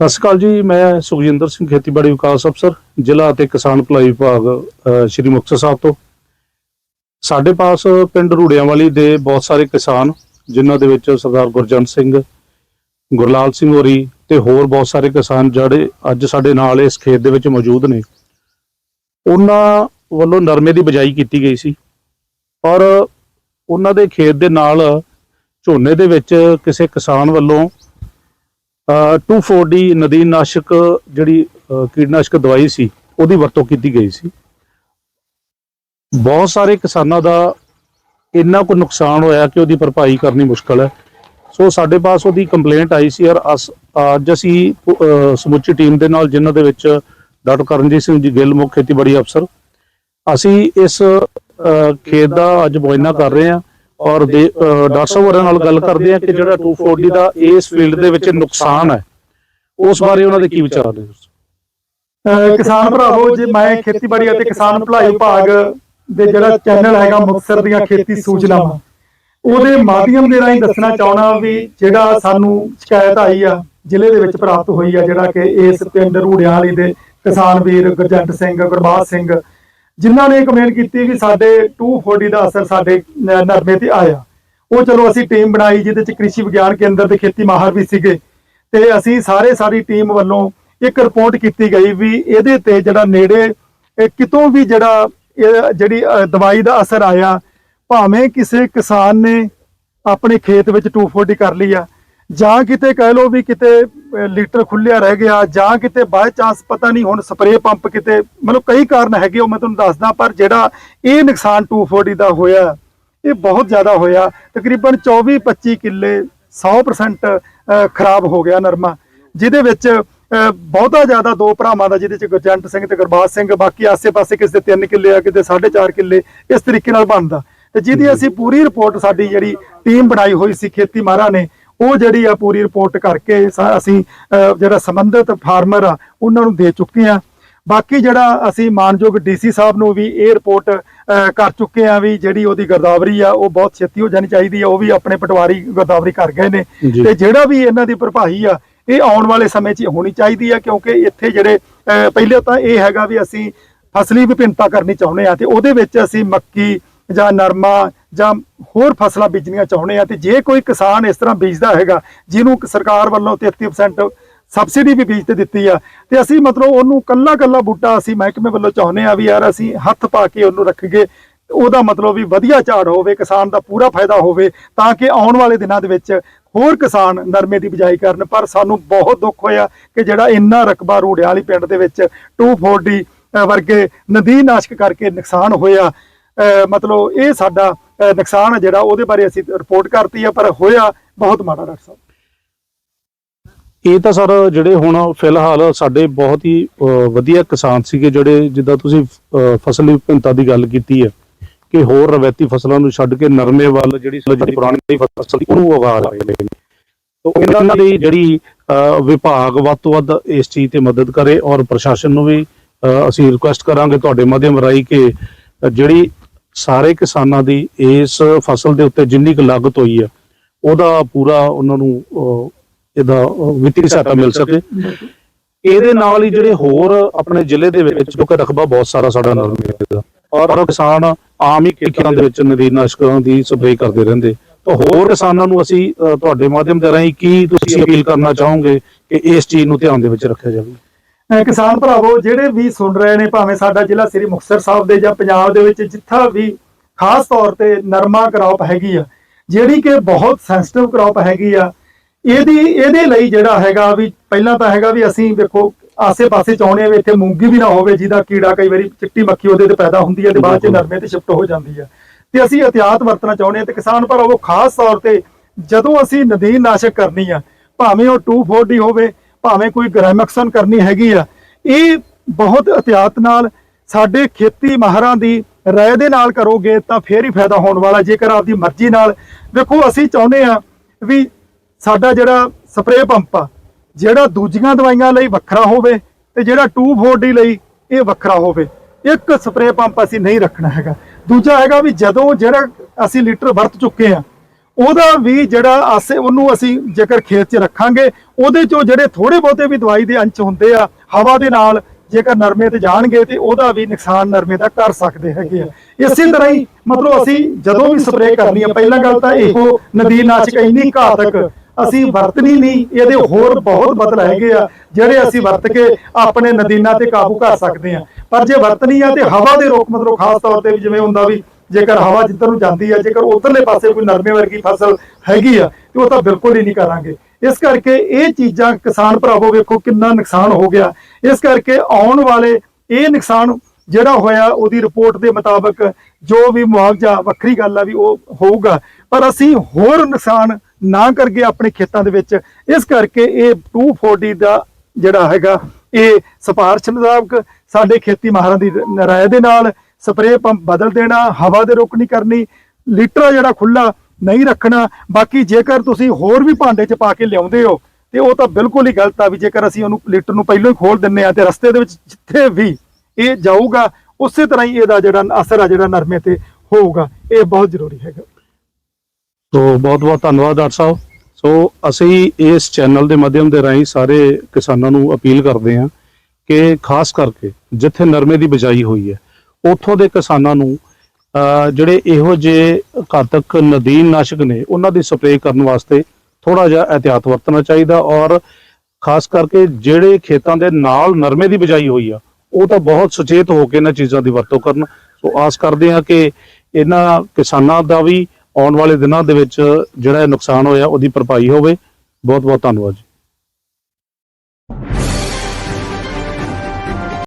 ਸਤਿ ਸ਼੍ਰੀ ਅਕਾਲ ਜੀ, ਮੈਂ ਸੁਖਜਿੰਦਰ ਸਿੰਘ, ਖੇਤੀਬਾੜੀ ਵਿਕਾਸ ਅਫਸਰ, ਜ਼ਿਲ੍ਹਾ ਅਤੇ ਕਿਸਾਨ ਭਲਾਈ ਵਿਭਾਗ ਸ਼੍ਰੀ ਮੁਕਤਸਰ ਸਾਹਿਬ ਤੋਂ। ਸਾਡੇ ਪਾਸ ਪਿੰਡ ਰੂੜਿਆਂਵਾਲੀ ਦੇ ਬਹੁਤ ਸਾਰੇ ਕਿਸਾਨ, ਜਿਨ੍ਹਾਂ ਦੇ ਵਿੱਚ ਸਰਦਾਰ ਗੁਰਜੰਟ ਸਿੰਘ, ਗੁਰਲਾਲ ਸਿੰਘ ਹੋਰੀ ਤੇ ਹੋਰ ਬਹੁਤ ਸਾਰੇ ਕਿਸਾਨ ਜਿਹੜੇ ਅੱਜ ਸਾਡੇ ਨਾਲ ਇਸ ਖੇਤ ਦੇ ਵਿੱਚ ਮੌਜੂਦ ਨੇ। ਉਹਨਾਂ ਵੱਲੋਂ ਨਰਮੇ ਦੀ ਬਿਜਾਈ ਕੀਤੀ ਗਈ ਸੀ। ਪਰ ਉਹਨਾਂ ਦੇ ਖੇਤ ਦੇ ਨਾਲ ਝੋਨੇ ਦੇ ਵਿੱਚ ਕਿਸੇ ਕਿਸਾਨ ਵੱਲੋਂ 2,4-D ਨਦੀਨਨਾਸ਼ਕ ਜਿਹੜੀ ਕੀਟਨਾਸ਼ਕ ਦਵਾਈ ਸੀ ਉਹਦੀ ਵਰਤੋਂ ਕੀਤੀ ਗਈ ਸੀ। ਬਹੁਤ ਸਾਰੇ ਕਿਸਾਨਾਂ ਦਾ ਇੰਨਾ ਕੁ ਨੁਕਸਾਨ ਹੋਇਆ ਕਿ ਉਹਦੀ ਭਰਪਾਈ ਕਰਨੀ ਮੁਸ਼ਕਲ ਹੈ। ਸੋ ਸਾਡੇ ਪਾਸ ਉਹਦੀ ਕੰਪਲੇਂਟ ਆਈ ਸੀ ਔਰ ਅਸ- ਅੱਜ ਅਸੀਂ ਸਮੁੱਚੀ ਟੀਮ ਦੇ ਨਾਲ ਜਿਨ੍ਹਾਂ ਦੇ ਵਿੱਚ ਡਾਕਟਰ ਕਰਨਜੀਤ ਸਿੰਘ ਜੀ ਗਿੱਲ ਮੁੱਖ ਖੇਤੀਬਾੜੀ ਅਫਸਰ ਅਸੀਂ ਇਸ ਖੇਤ ਦਾ ਅੱਜ ਮੁਆਇਨਾ ਕਰ ਰਹੇ ਹਾਂ। ਔਰ ਡਾਕਟਰ ਸਾਹਿਬ ਹੋਰਾਂ ਨਾਲ ਗੱਲ ਕਰਦੇ ਹਾਂ ਕਿ ਜਿਹੜਾ 240 ਦਾ ਇਸ ਫੀਲਡ ਦੇ ਵਿੱਚ ਨੁਕਸਾਨ ਹੈ। ਉਸ ਬਾਰੇ ਉਹਨਾਂ ਦੇ ਕੀ ਵਿਚਾਰ ਨੇ? ਕਿਸਾਨ ਭਰਾਵੋ, ਜੇ ਮੈਂ ਖੇਤੀਬਾੜੀ ਅਤੇ ਕਿਸਾਨ ਭਲਾਈ ਵਿਭਾਗ ਦੇ ਜਿਹੜਾ ਚੈਨਲ ਹੈਗਾ ਮੁਕਤਸਰ ਦੀਆਂ ਖੇਤੀ ਸੂਚਨਾਵਾਂ, ਉਹਦੇ ਮਾਧਿਅਮ ਦੇ ਰਾਹੀਂ ਦੱਸਣਾ ਚਾਹਣਾ ਵੀ ਜਿਹੜਾ ਸਾਨੂੰ ਸ਼ਿਕਾਇਤ ਆਈ ਆ, ਜ਼ਿਲ੍ਹੇ ਦੇ ਵਿੱਚ ਪ੍ਰਾਪਤ ਹੋਈ ਆ, ਜਿਹੜਾ ਕਿ ਇਸ ਪਿੰਡ ਰੂੜਿਆਂ ਵਾਲੀ ਦੇ ਕਿਸਾਨ ਵੀਰ ਗੁਰਜੰਟ ਸਿੰਘ, ਗੁਰਬਾਜ ਸਿੰਘ ਜਿਨ੍ਹਾਂ ਨੇ ਕਮੈਂਟ ਕੀਤੀ ਵੀ ਸਾਡੇ 240 ਦਾ ਅਸਰ ਸਾਡੇ ਨਰਮੇ ਤੇ ਆਇਆ। ਉਹ ਚਲੋ ਅਸੀਂ ਟੀਮ ਬਣਾਈ ਜਿਹਦੇ ਚ ਕ੍ਰਿਸ਼ੀ ਵਿਗਿਆਨ ਕੇਂਦਰ ਦੇ ਖੇਤੀ ਮਾਹਰ ਵੀ ਸੀਗੇ। ਤੇ ਅਸੀਂ ਸਾਰੇ ਸਾਰੀ ਟੀਮ ਵੱਲੋਂ ਇੱਕ ਰਿਪੋਰਟ ਕੀਤੀ ਗਈ ਵੀ ਇਹਦੇ ਤੇ ਜਿਹੜਾ ਨੇੜੇ ਕਿਤੋਂ ਵੀ ਜਿਹੜਾ, ਇਹ ਜਿਹੜੀ ਦਵਾਈ ਦਾ ਅਸਰ ਆਇਆ, ਭਾਵੇਂ ਕਿਸੇ ਕਿਸਾਨ ਨੇ ਆਪਣੇ ਖੇਤ ਵਿੱਚ 240 ਕਰ ਲਈ ਆ ਜਾਂ ਕਿਤੇ ਕਹਿ ਲਓ ਵੀ ਕਿਤੇ ਲੀਟਰ ਖੁੱਲਿਆ ਰਹਿ ਗਿਆ ਜਾਂ ਕਿਤੇ ਬਾਈ ਚਾਂਸ ਪਤਾ ਨਹੀਂ ਹੁਣ ਸਪਰੇਅ ਪੰਪ ਕਿਤੇ ਮਤਲਬ ਕਈ ਕਾਰਨ ਹੈਗੇ ਉਹ ਮੈਂ ਤੁਹਾਨੂੰ ਦੱਸਦਾ ਪਰ ਜਿਹੜਾ ਇਹ ਨੁਕਸਾਨ 240 ਦਾ ਹੋਇਆ ਇਹ ਬਹੁਤ ਜ਼ਿਆਦਾ ਹੋਇਆ ਤਕਰੀਬਨ 24 25 ਕਿੱਲੇ 100% ਅ, ਖਰਾਬ ਹੋ ਗਿਆ ਨਰਮਾ ਜਿਹਦੇ ਵਿੱਚ ਬਹੁਤਾ ਜ਼ਿਆਦਾ ਦੋ ਭਰਾਵਾਂ ਦਾ ਜਿਹਦੇ ਚ ਗੁਰਜੰਟ ਸਿੰਘ ਤੇ ਗੁਰਬਾਜ ਸਿੰਘ ਬਾਕੀ ਆਸੇ-ਪਾਸੇ ਕਿਸੇ ਦੇ 3 ਕਿੱਲੇ ਆ ਕਿਤੇ 4.5 ਕਿੱਲੇ ਇਸ ਤਰੀਕੇ ਨਾਲ ਬਣਦਾ। ਤੇ ਜਿਹਦੀ ਅਸੀਂ ਪੂਰੀ ਰਿਪੋਰਟ ਸਾਡੀ ਜਿਹੜੀ ਟੀਮ ਬਣਾਈ ਹੋਈ ਸੀ ਖੇਤੀ ਮਾਹਰਾਂ ਨੇ ਉਹ ਜਿਹੜੀ ਆ ਪੂਰੀ ਰਿਪੋਰਟ ਕਰਕੇ ਅਸੀਂ ਜਿਹੜਾ ਸੰਬੰਧਿਤ ਫਾਰਮਰ ਆ ਉਹਨਾਂ ਨੂੰ ਦੇ ਚੁੱਕੇ ਆ ਬਾਕੀ ਜਿਹੜਾ ਅਸੀਂ ਮਾਨਯੋਗ ਡੀਸੀ ਸਾਹਿਬ ਨੂੰ ਵੀ ਇਹ ਰਿਪੋਰਟ ਕਰ ਚੁੱਕੇ ਆ ਵੀ ਜਿਹੜੀ ਉਹਦੀ ਗਰਦਾਵਰੀ ਆ ਉਹ ਬਹੁਤ ਛੇਤੀ ਹੋ ਜਾਣੀ ਚਾਹੀਦੀ ਆ ਉਹ ਵੀ ਆਪਣੇ ਪਟਵਾਰੀ ਗਰਦਾਵਰੀ ਕਰ ਗਏ ਨੇ। ਤੇ ਜਿਹੜਾ ਵੀ ਇਹਨਾਂ ਦੀ ਭਰਪਾਈ ਆ ਇਹ ਆਉਣ ਵਾਲੇ ਸਮੇਂ 'ਚ ਹੋਣੀ ਚਾਹੀਦੀ ਆ ਕਿਉਂਕਿ ਇੱਥੇ ਜਿਹੜੇ ਪਹਿਲੇ ਤਾਂ ਇਹ ਹੈਗਾ ਵੀ ਅਸੀਂ ਫਸਲੀ ਵਿਭਿੰਨਤਾ ਕਰਨੀ ਚਾਹੁੰਦੇ ਆ ਤੇ ਉਹਦੇ ਵਿੱਚ ਅਸੀਂ ਮੱਕੀ ਜਾਂ ਨਰਮਾ ਜਾਂ ਹੋਰ ਫਸਲਾਂ ਬੀਜਣੀਆਂ ਚਾਹੁੰਦੇ ਆ ਤੇ ਜੇ ਕੋਈ ਕਿਸਾਨ ਇਸ ਤਰ੍ਹਾਂ ਬੀਜਦਾ ਹੈਗਾ ਜਿਹਨੂੰ ਸਰਕਾਰ ਵੱਲੋਂ 33% ਸਬਸਿਡੀ ਵੀ ਬੀਜ ਤੇ ਦਿੱਤੀ ਆ ਤੇ ਅਸੀਂ ਮਤਲਬ ਉਹਨੂੰ ਕੱਲਾ ਕੱਲਾ ਬੂਟਾ ਅਸੀਂ ਮਹਿਕਮੇ ਵੱਲੋਂ ਚਾਹੁੰਦੇ ਆ ਵੀ ਯਾਰ ਅਸੀਂ ਹੱਥ ਪਾ ਕੇ ਉਹਨੂੰ ਰੱਖੀਏ ਉਹਦਾ ਮਤਲਬ ਵੀ ਵਧੀਆ ਝਾੜ ਹੋਵੇ ਕਿਸਾਨ ਦਾ ਪੂਰਾ ਫਾਇਦਾ ਹੋਵੇ ਤਾਂ ਕਿ ਆਉਣ ਵਾਲੇ ਦਿਨਾਂ ਦੇ ਵਿੱਚ ਹੋਰ ਕਿਸਾਨ ਨਰਮੇ ਦੀ ਬਿਜਾਈ ਕਰਨ ਪਰ ਸਾਨੂੰ ਬਹੁਤ ਦੁੱਖ ਹੋਇਆ ਕਿ ਜਿਹੜਾ ਇੰਨਾ ਰਕਬਾ ਰੂੜਿਆਂ ਵਾਲੀ ਪਿੰਡ ਦੇ ਵਿੱਚ 240 ਅਹ, ਵਰਗੇ ਨਦੀ ਨਾਸ਼ਕ ਕਰਕੇ ਨੁਕਸਾਨ ਹੋਇਆ ਮਤਲਬ ਇਹ ਸਾਡਾ ਨੁਕਸਾਨ ਹੈ ਜਿਹੜਾ, ਉਹਦੇ ਬਾਰੇ ਅਸੀਂ ਰਿਪੋਰਟ ਕਰਤੀ ਆ, ਪਰ ਹੋਇਆ ਬਹੁਤ ਮਾੜਾ, ਡਾਕਟਰ ਸਾਹਿਬ। ਇਹ ਤਾਂ ਸਰ, ਜਿਹੜੇ ਹੁਣ ਫਿਲਹਾਲ ਸਾਡੇ ਬਹੁਤ ਹੀ ਵਧੀਆ ਕਿਸਾਨ ਸੀਗੇ, ਜਿਹੜੇ ਜਿੱਦਾਂ ਤੁਸੀਂ ਫਸਲ ਵਿਭਿੰਨਤਾ ਦੀ ਗੱਲ ਕੀਤੀ ਹੈ, ਕਿ ਹੋਰ ਰਵਾਇਤੀ ਫਸਲਾਂ ਨੂੰ ਛੱਡ ਕੇ ਨਰਮੇ ਵੱਲ ਜਿਹੜੀ ਜਿਹੜੀ ਪੁਰਾਣੀ ਫਸਲ ਸੀ, ਉਹਨੂੰ ਉਗਾ ਰਹੇ ਨੇ। ਤੋ ਇਹਨਾਂ ਦੀ ਜਿਹੜੀ ਵਿਭਾਗ ਵੱਧ ਤੋਂ ਵੱਧ ਇਸ ਚੀਜ਼ ਤੇ ਮਦਦ ਕਰੇ ਔਰ ਪ੍ਰਸ਼ਾਸਨ ਨੂੰ ਵੀ ਅਸੀਂ ਰਿਕੁਐਸਟ ਕਰਾਂਗੇ ਤੁਹਾਡੇ ਮਾਧਿਅਮ ਰਾਹੀਂ ਕਿ ਜਿਹੜੀ ਸਾਰੇ ਕਿਸਾਨਾਂ ਦੀ ਇਸ ਫਸਲ ਦੇ ਉੱਤੇ ਜਿੰਨੀ ਕੁ ਲਾਗਤ ਹੋਈ ਹੈ ਉਹਦਾ ਪੂਰਾ ਉਹਨਾਂ ਨੂੰ ਇਹਦਾ ਵਿੱਤੀ ਸਹਾਇਤਾ ਮਿਲ ਸਕੇ। ਇਹਦੇ ਨਾਲ ਹੀ ਜਿਹੜੇ ਹੋਰ ਆਪਣੇ ਜ਼ਿਲ੍ਹੇ ਦੇ ਵਿੱਚ ਕਿਉਂਕਿ ਰਕਬਾ ਬਹੁਤ ਸਾਰਾ ਸਾਡਾ ਨਰਮੇ ਦਾ ਔਰ ਕਿਸਾਨ ਆਮ ਹੀ ਖੇਤਾਂ ਦੇ ਵਿੱਚ ਨਦੀਨਾਸ਼ਕਾਂ ਦੀ ਸਪਰੇਅ ਕਰਦੇ ਰਹਿੰਦੇ। ਤਾਂ ਹੋਰ ਕਿਸਾਨਾਂ ਨੂੰ ਅਸੀਂ ਤੁਹਾਡੇ ਮਾਧਿਅਮ ਦੇ ਰਾਹੀਂ ਕੀ ਤੁਸੀਂ ਅਪੀਲ ਕਰਨਾ ਚਾਹੋਗੇ ਕਿ ਇਸ ਚੀਜ਼ ਨੂੰ ਧਿਆਨ ਦੇ ਵਿੱਚ ਰੱਖਿਆ ਜਾਵੇ? ਕਿਸਾਨ ਭਰਾਵੋ ਜਿਹੜੇ ਵੀ ਸੁਣ ਰਹੇ ਨੇ ਭਾਵੇਂ ਸਾਡਾ ਜ਼ਿਲ੍ਹਾ ਸ੍ਰੀ ਮੁਕਤਸਰ ਸਾਹਿਬ ਦੇ ਜਾਂ ਪੰਜਾਬ ਦੇ ਵਿੱਚ ਜਿੱਥਾ ਵੀ ਖਾਸ ਤੌਰ ਤੇ ਨਰਮਾ ਕ੍ਰੌਪ ਹੈਗੀ ਆ ਜਿਹੜੀ ਕਿ ਬਹੁਤ ਸੈਂਸਿਟਿਵ ਕ੍ਰੌਪ ਹੈਗੀ ਆ ਇਹਦੀ ਇਹਦੇ ਲਈ ਜਿਹੜਾ ਹੈਗਾ ਵੀ ਪਹਿਲਾਂ ਤਾਂ ਹੈਗਾ ਵੀ ਅਸੀਂ ਵੇਖੋ ਆਸੇ-ਪਾਸੇ ਚਾਹੁੰਦੇ ਆ ਵੀ ਇੱਥੇ ਮੂੰਗੀ ਵੀ ਨਾ ਹੋਵੇ ਜਿਹਦਾ ਕੀੜਾ ਕਈ ਵਾਰੀ ਚਿੱਟੀ ਮੱਖੀ ਉਹਦੇ ਤੇ ਪੈਦਾ ਹੁੰਦੀ ਹੈ ਤੇ ਬਾਅਦ ਚ। ਨਰਮੇ ਤੇ ਸ਼ਿਫਟ ਹੋ ਜਾਂਦੀ ਹੈ ਤੇ ਅਸੀਂ ਇhtiyat ਵਰਤਣਾ ਚਾਹੁੰਦੇ ਆ ਤੇ ਕਿਸਾਨ ਭਰਾਵੋ ਖਾਸ ਤੌਰ ਤੇ ਜਦੋਂ ਅਸੀਂ ਨਦੀਨ ਨਾਸ਼ਕ ਕਰਨੀ ਆ ਭਾਵੇਂ ਉਹ 240 ਹੋਵੇ ਭਾਵੇਂ ਕੋਈ ਗ੍ਰਾਮੈਕਸਨ ਕਰਨੀ ਹੈਗੀ ਆ, ਇਹ ਬਹੁਤ ਇhtiyat ਨਾਲ ਸਾਡੇ ਖੇਤੀ ਮਾਹਰਾਂ ਦੀ ਰਾਏ ਦੇ ਨਾਲ ਕਰੋਗੇ ਤਾਂ ਫੇਰ ਹੀ ਫਾਇਦਾ ਹੋਣ ਵਾਲਾ, ਜੇਕਰ ਆਪਦੀ ਮਰਜ਼ੀ ਨਾਲ। ਵੇਖੋ, ਅਸੀਂ ਚਾਹੁੰਦੇ ਆ ਵੀ ਸਾਡਾ ਜਿਹੜਾ ਸਪਰੇਅ ਪੰਪ ਆ, ਜਿਹੜਾ ਦੂਜੀਆਂ ਦਵਾਈਆਂ ਲਈ ਵੱਖਰਾ ਹੋਵੇ ਤੇ ਜਿਹੜਾ 240 ਲਈ ਇਹ ਵੱਖਰਾ ਹੋਵੇ, ਇੱਕ ਸਪਰੇਅ ਪੰਪ ਅਸੀਂ ਨਹੀਂ ਰੱਖਣਾ ਹੈਗਾ। ਦੂਜਾ ਹੈਗਾ ਵੀ ਜਦੋਂ ਜਿਹੜਾ ਅਸੀਂ ਲੀਟਰ ਵਰਤ ਚੁੱਕੇ ਆ ਉਹਦਾ ਵੀ ਜਿਹੜਾ ਆਸੇ ਉਹਨੂੰ ਅਸੀਂ ਜੇਕਰ ਖੇਤ 'ਚ ਰੱਖਾਂਗੇ ਉਹਦੇ ਚੋਂ ਜਿਹੜੇ ਥੋੜੇ ਬਹੁਤੇ ਵੀ ਦਵਾਈ ਦੇ ਅੰਸ਼ ਹੁੰਦੇ ਆ ਹਵਾ ਦੇ ਨਾਲ ਜੇਕਰ ਨਰਮੇ ਤੇ ਜਾਣਗੇ ਤੇ ਉਹਦਾ ਵੀ ਨੁਕਸਾਨ ਨਰਮੇ ਦਾ ਕਰ ਸਕਦੇ ਹੈਗੇ ਆ। ਇਸੇ ਤਰ੍ਹਾਂ ਹੀ ਮਤਲਬ ਅਸੀਂ ਜਦੋਂ ਵੀ ਸਪਰੇਅ ਕਰਨੀ ਆ ਪਹਿਲਾਂ ਗੱਲ ਤਾਂ ਇਹੋ ਨਦੀਨਾਸ਼ਕ ਇੰਨੀ ਘਾਤਕ ਅਸੀਂ ਵਰਤਣੀ ਨਹੀਂ ਇਹਦੇ ਹੋਰ ਬਹੁਤ ਬਦਲ ਹੈਗੇ ਆ ਜਿਹੜੇ ਅਸੀਂ ਵਰਤ ਕੇ ਆਪਣੇ ਨਦੀਨਾਂ ਤੇ ਕਾਬੂ ਕਰ ਸਕਦੇ ਆ। ਪਰ ਜੇ ਵਰਤਣੀ ਆ ਤੇ ਹਵਾ ਦੇ ਰੋਕ ਮਤਲਬ ਖਾਸ ਤੌਰ ਤੇ ਵੀ ਜਿਵੇਂ ਹੁੰਦਾ ਵੀ ਜੇਕਰ ਹਵਾ ਜਿੱਧਰ ਨੂੰ ਜਾਂਦੀ ਹੈ ਜੇਕਰ ਉਧਰਲੇ ਪਾਸੇ ਕੋਈ ਨਰਮੇ ਵਰਗੀ ਫਸਲ ਹੈਗੀ ਆ, ਤੇ ਉਹ ਤਾਂ ਬਿਲਕੁਲ ਹੀ ਨਹੀਂ ਕਰਾਂਗੇ। ਇਸ ਕਰਕੇ ਇਹ ਚੀਜ਼ਾਂ ਕਿਸਾਨ ਭਰਾਵੋ ਵੇਖੋ ਕਿੰਨਾ ਨੁਕਸਾਨ ਹੋ ਗਿਆ। ਇਸ ਕਰਕੇ ਆਉਣ ਵਾਲੇ ਇਹ ਨੁਕਸਾਨ ਜਿਹੜਾ ਹੋਇਆ, ਉਹਦੀ ਰਿਪੋਰਟ ਦੇ ਮੁਤਾਬਕ ਜੋ ਵੀ ਮੁਆਵਜ਼ਾ, ਵੱਖਰੀ ਗੱਲ ਆ ਵੀ ਉਹ ਹੋਊਗਾ। ਪਰ ਅਸੀਂ ਹੋਰ ਨੁਕਸਾਨ ਨਾ ਕਰਕੇ ਆਪਣੇ ਖੇਤਾਂ ਦੇ ਵਿੱਚ, ਇਸ ਕਰਕੇ ਇਹ 240 ਦਾ ਜਿਹੜਾ ਹੈਗਾ, ਇਹ ਸਿਫਾਰਸ਼ ਮੁਤਾਬਕ ਸਾਡੇ ਖੇਤੀ ਮਾਹਰਾਂ ਦੀ ਰ- ਰਾਏ ਦੇ ਨਾਲ ਸਪਰੇਅ ਪੰਪ ਬਦਲ ਦੇਣਾ, ਹਵਾ ਦੇ ਰੁਕ ਨਹੀਂ ਕਰਨੀ, ਲੀਟਰ ਜਿਹੜਾ ਖੁੱਲਾ ਨਹੀਂ ਰੱਖਣਾ, ਬਾਕੀ ਜੇਕਰ ਤੁਸੀਂ ਹੋਰ ਵੀ ਭਾਂਡੇ 'ਚ ਪਾ ਕੇ ਲਿਆਉਂਦੇ ਹੋ, ਤੇ ਉਹ ਤਾਂ ਬਿਲਕੁਲ ਹੀ ਗਲਤ ਆ ਵੀ ਜੇਕਰ ਅਸੀਂ ਉਹਨੂੰ ਲੀਟਰ ਨੂੰ ਪਹਿਲਾਂ ਹੀ ਖੋਲ ਦਿੰਨੇ ਆ ਤੇ ਰਸਤੇ ਦੇ ਵਿੱਚ ਜਿੱਥੇ ਵੀ ਇਹ ਜਾਊਗਾ, ਉਸੇ ਤਰ੍ਹਾਂ ਹੀ ਇਹਦਾ ਜਿਹੜਾ ਅਸਰ ਆ, ਜਿਹੜਾ ਨਰਮੇ ਤੇ ਹੋਊਗਾ। ਇਹ ਬਹੁਤ ਜ਼ਰੂਰੀ ਹੈਗਾ। ਸੋ ਬਹੁਤ ਬਹੁਤ ਧੰਨਵਾਦ ਡਾਕਟਰ ਸਾਹਿਬ। ਸੋ ਅਸੀਂ ਇਸ ਚੈਨਲ ਦੇ ਮਾਧਿਅਮ ਦੇ ਰਾਹੀਂ ਸਾਰੇ ਕਿਸਾਨਾਂ ਨੂੰ ਅਪੀਲ ਕਰਦੇ ਹਾਂ ਕਿ ਖਾਸ ਕਰਕੇ ਜਿੱਥੇ ਨਰਮੇ ਦੀ ਬਿਜਾਈ ਹੋਈ ਹੈ ਉੱਥੋਂ ਦੇ ਕਿਸਾਨਾਂ ਨੂੰ ਜਿਹੜੇ ਇਹੋ ਜਿਹੇ ਘਾਤਕ ਨਦੀਨ ਨਾਸ਼ਕ ਨੇ, ਉਹਨਾਂ ਦੀ ਸਪਰੇਅ ਕਰਨ ਵਾਸਤੇ ਥੋੜਾ ਜਿਹਾ ਇhtiyਾਤ ਵਰਤਣਾ ਚਾਹੀਦਾ ਔਰ ਖਾਸ ਕਰਕੇ ਜਿਹੜੇ ਖੇਤਾਂ ਦੇ ਨਾਲ ਨਰਮੇ ਦੀ ਬਿਜਾਈ ਹੋਈ ਆ, ਉਹ ਤਾਂ ਬਹੁਤ ਸੁਚੇਤ ਹੋ ਕੇ ਇਹਨਾਂ ਚੀਜ਼ਾਂ ਦੀ ਵਰਤੋਂ ਕਰਨ। ਸੋ ਆਸ ਕਰਦੇ ਹਾਂ ਕਿ ਇਹਨਾਂ ਕਿਸਾਨਾਂ ਦਾ ਵੀ ਆਉਣ ਵਾਲੇ ਦਿਨਾਂ ਦੇ ਵਿੱਚ ਜਿਹੜਾ ਨੁਕਸਾਨ ਹੋਇਆ, ਉਹਦੀ ਭਰਪਾਈ ਹੋਵੇ। ਬਹੁਤ ਬਹੁਤ ਧੰਨਵਾਦ ਜੀ।